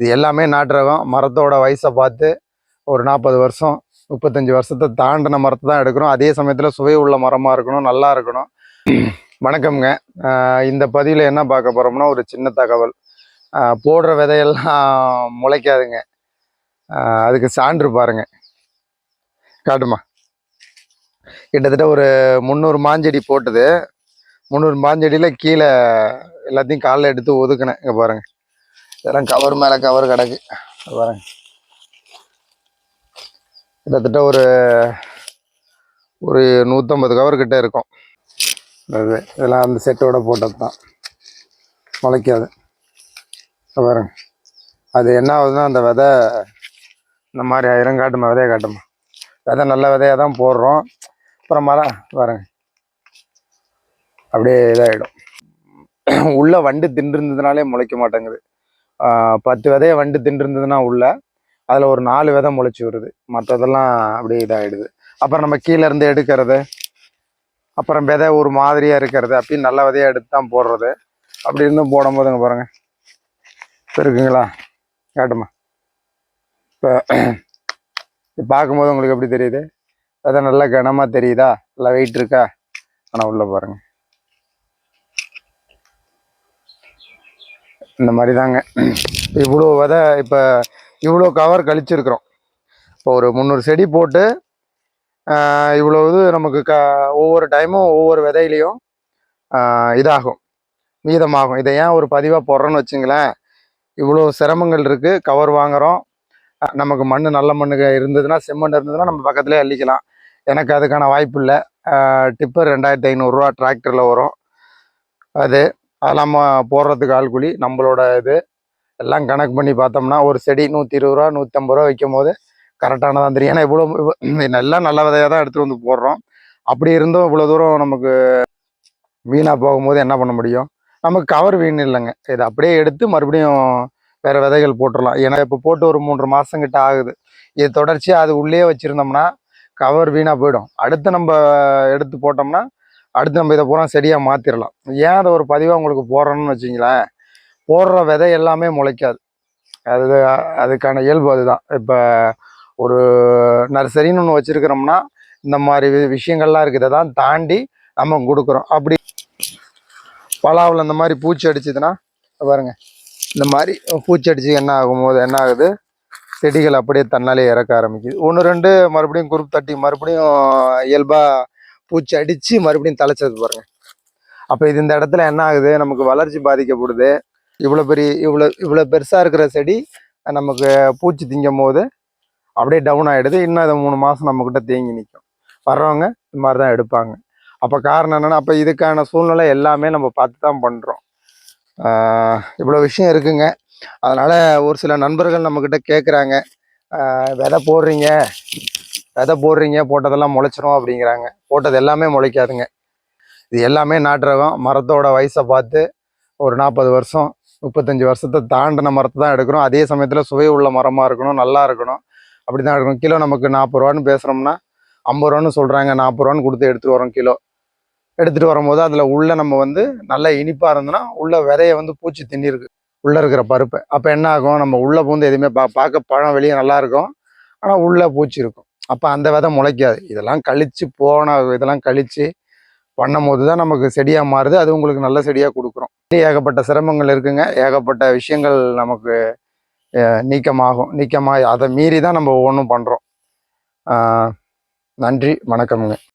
இது எல்லாமே நாட்டு ரகம் மரத்தோட வயசை பார்த்து ஒரு நாற்பது வருஷம் முப்பத்தஞ்சு வருஷத்தை தாண்டின மரத்தை தான் எடுக்கிறோம். அதே சமயத்தில் சுவை உள்ள மரமாக இருக்கணும் நல்லா இருக்கணும். வணக்கம்ங்க. இந்த பதிவில் என்ன பார்க்க போகிறோம்னா ஒரு சின்ன தகவல். போடுற விதையெல்லாம் முளைக்காதுங்க. அதுக்கு சான்று பாருங்க. காட்டுமா. கிட்டத்தட்ட ஒரு முந்நூறு மாஞ்செடி போட்டது. முந்நூறு மாஞ்செடியில் கீழே எல்லாத்தையும் காலில் எடுத்து ஒதுக்கினேன். இங்கே பாருங்கள் இதெல்லாம் கவர் மேலே கவர் கிடக்கு. பாருங்க. கிட்டத்தட்ட ஒரு ஒரு நூற்றம்பது கவர் கிட்டே இருக்கும். அது இதெல்லாம் அந்த செட்டோட போட்டது தான் முளைக்காது. பாருங்க. அது என்ன ஆகுதுன்னா அந்த விதை இந்த மாதிரி ஆயிரம் காட்டுமா விதையை காட்டுமா? விதை நல்ல விதையாக தான் போடுறோம். அப்புறம் மரம் பாருங்க. அப்படியே இதாகிடும் உள்ளே வண்டு தின்றுருந்ததுனாலே முளைக்க மாட்டேங்குது. பத்து விதைய வண்டு தின்றுருந்ததுன்னா உள்ள அதில் ஒரு நாலு விதை முளைச்சி வருது மற்றதெல்லாம் அப்படியே இதாகிடுது அப்புறம் நம்ம கீழேருந்து எடுக்கிறது அப்புறம் விதை ஒரு மாதிரியாக இருக்கிறது அப்பயும் நல்ல விதையாக எடுத்து தான் போடுறது. அப்படி இருந்தும் போடும் போதுங்க பாருங்க. இப்போ இருக்குங்களா? காட்டுமா? இப்போ பார்க்கும்போது உங்களுக்கு எப்படி தெரியுது? விதை நல்லா கனமாக தெரியுதா? நல்லா வெயிட் இருக்கா? ஆனால் உள்ளே பாருங்க. இந்த மாதிரி தாங்க. இவ்வளோ விதை இப்போ இவ்வளோ கவர் கழிச்சிருக்கிறோம். இப்போ ஒரு முந்நூறு செடி போட்டு இவ்வளோ இது நமக்கு க ஒவ்வொரு டைமும் ஒவ்வொரு விதையிலையும் இதாகும். மீதமாகும். இதை ஏன் ஒரு பதிவாக போடுறோன்னு வச்சுங்களேன் இவ்வளோ சிரமங்கள் இருக்குது கவர் வாங்குறோம். நமக்கு மண் நல்ல மண்ணுங்க இருந்ததுன்னா செம்மண் இருந்ததுன்னா நம்ம பக்கத்துலேயே அள்ளிக்கலாம். எனக்கு அதுக்கான வாய்ப்பு இல்லை. டிப்பர் ரெண்டாயிரத்தி ஐநூறுரூவா டிராக்டரில் வரும். அது நம்ம போடுறதுக்கு ஆள் கூலி நம்மளோட இது. எல்லாம் கணக்கு பண்ணி பார்த்தோம்னா ஒரு செடி நூற்றி இருபது ரூபா நூற்றம்பது ரூபா வைக்கும் போது கரெக்டானதான் தெரியும். ஏன்னா இவ்வளோ நல்லா எல்லாம் நல்ல விதையாக தான் எடுத்துகிட்டு வந்து போடுறோம். அப்படி இருந்தும் இவ்வளோ தூரம் நமக்கு வீணாக போகும்போது என்ன பண்ண முடியும்? நமக்கு கவர் வீண் இல்லைங்க. இதை அப்படியே எடுத்து மறுபடியும் வேறு விதைகள் போட்டுடலாம் ஏன்னா இப்போ போட்டு ஒரு மூன்று மாதங்கிட்ட ஆகுது. இது தொடர்ச்சியாக அது உள்ளே வச்சுருந்தோம்னா கவர் வீணாக போயிடும். அடுத்து நம்ம எடுத்து போட்டோம்னா அடுத்து நம்ம இதை பூரா செடியாக மாற்றிடலாம் ஏன் அதை ஒரு பதிவாக உங்களுக்கு போடுறோன்னு வச்சிங்களேன் போடுற விதை எல்லாமே முளைக்காது. அது அதுக்கான இயல்பு அதுதான். இப்போ ஒரு நர்சரின்னு ஒன்று வச்சுருக்கிறோம்னா இந்த மாதிரி வி- விஷயங்கள்லாம் இருக்குது. தான் தாண்டி நம்ம கொடுக்குறோம். அப்படி பலாவில் இந்த மாதிரி பூச்சி அடிச்சதுன்னா பாருங்க இந்த மாதிரி பூச்சி அடித்து என்ன ஆகும்போது என்ன ஆகுது? செடிகள் அப்படியே தன்னாலே இறக்க ஆரம்பிக்குது. ஒன்று ரெண்டு மறுபடியும் குரூப் தட்டி மறுபடியும் இயல்பாக பூச்சி அடித்து மறுபடியும் தலைச்சது பாருங்க. அப்போ இது இந்த இடத்துல என்ன ஆகுது? நமக்கு வளர்ச்சி பாதிக்கப்படுது. இவ்வளோ பெரிய இவ்வளோ இவ்வளோ பெருசாக இருக்கிற செடி நமக்கு பூச்சி திங்கும் போது அப்படியே டவுன் ஆகிடுது இன்னும் அதை மூணு மாதம் நம்மக்கிட்ட தேங்கி நிற்கும் வர்றவங்க இந்த மாதிரி தான் எடுப்பாங்க. அப்போ காரணம் என்னென்னா அப்போ இதுக்கான சூழ்நிலை எல்லாமே நம்ம பார்த்து தான் பண்ணுறோம் இவ்வளோ விஷயம் இருக்குங்க. அதனால் ஒரு சில நண்பர்கள் நம்மக்கிட்ட கேட்குறாங்க விதை போடுறீங்க. விதை போடுறீங்க போட்டதெல்லாம் முளைச்சிரும் அப்படிங்கிறாங்க. போட்டது எல்லாமே முளைக்காதுங்க. இது எல்லாமே நாட்டுரகம் மரத்தோட வயசை பார்த்து ஒரு நாற்பது வருஷம் முப்பத்தஞ்சு வருஷத்தை தாண்டின மரத்தை தான் எடுக்கிறோம். அதே சமயத்தில் சுவை உள்ள மரமாக இருக்கணும் நல்லா இருக்கணும். அப்படி தான் எடுக்கணும் கிலோ நமக்கு நாற்பது ரூபான்னு பேசுகிறோம்னா ஐம்பது ரூபான்னு சொல்கிறாங்க நாற்பது ரூபான்னு கொடுத்து எடுத்துகிட்டு வரோம் கிலோ. எடுத்துகிட்டு வரும்போது அதில் உள்ள நம்ம வந்து நல்ல இனிப்பாக இருந்ததுன்னா உள்ள விதையை வந்து பூச்சி தின்னிருக்கு. உள்ளே இருக்கிற பருப்பை. அப்போ என்ன ஆகும்? நம்ம உள்ளே பூந்து எதுவுமே பா பார்க்க பழம் வெளியே நல்லாயிருக்கும் ஆனால் உள்ளே பூச்சி இருக்கும். அப்போ அந்த விதை முளைக்காது. இதெல்லாம் கழித்து போன இதெல்லாம் கழித்து பண்ணும்போது தான் நமக்கு செடியாக மாறுது. அது உங்களுக்கு நல்ல செடியாக கொடுக்குறோம். ஏகப்பட்ட சிரமங்கள் இருக்குங்க. ஏகப்பட்ட விஷயங்கள் நமக்கு நீக்கமாகும். நீக்கமாக அதை மீறி தான் நம்ம ஒவ்வொன்றும் பண்ணுறோம் நன்றி. வணக்கம்ங்க.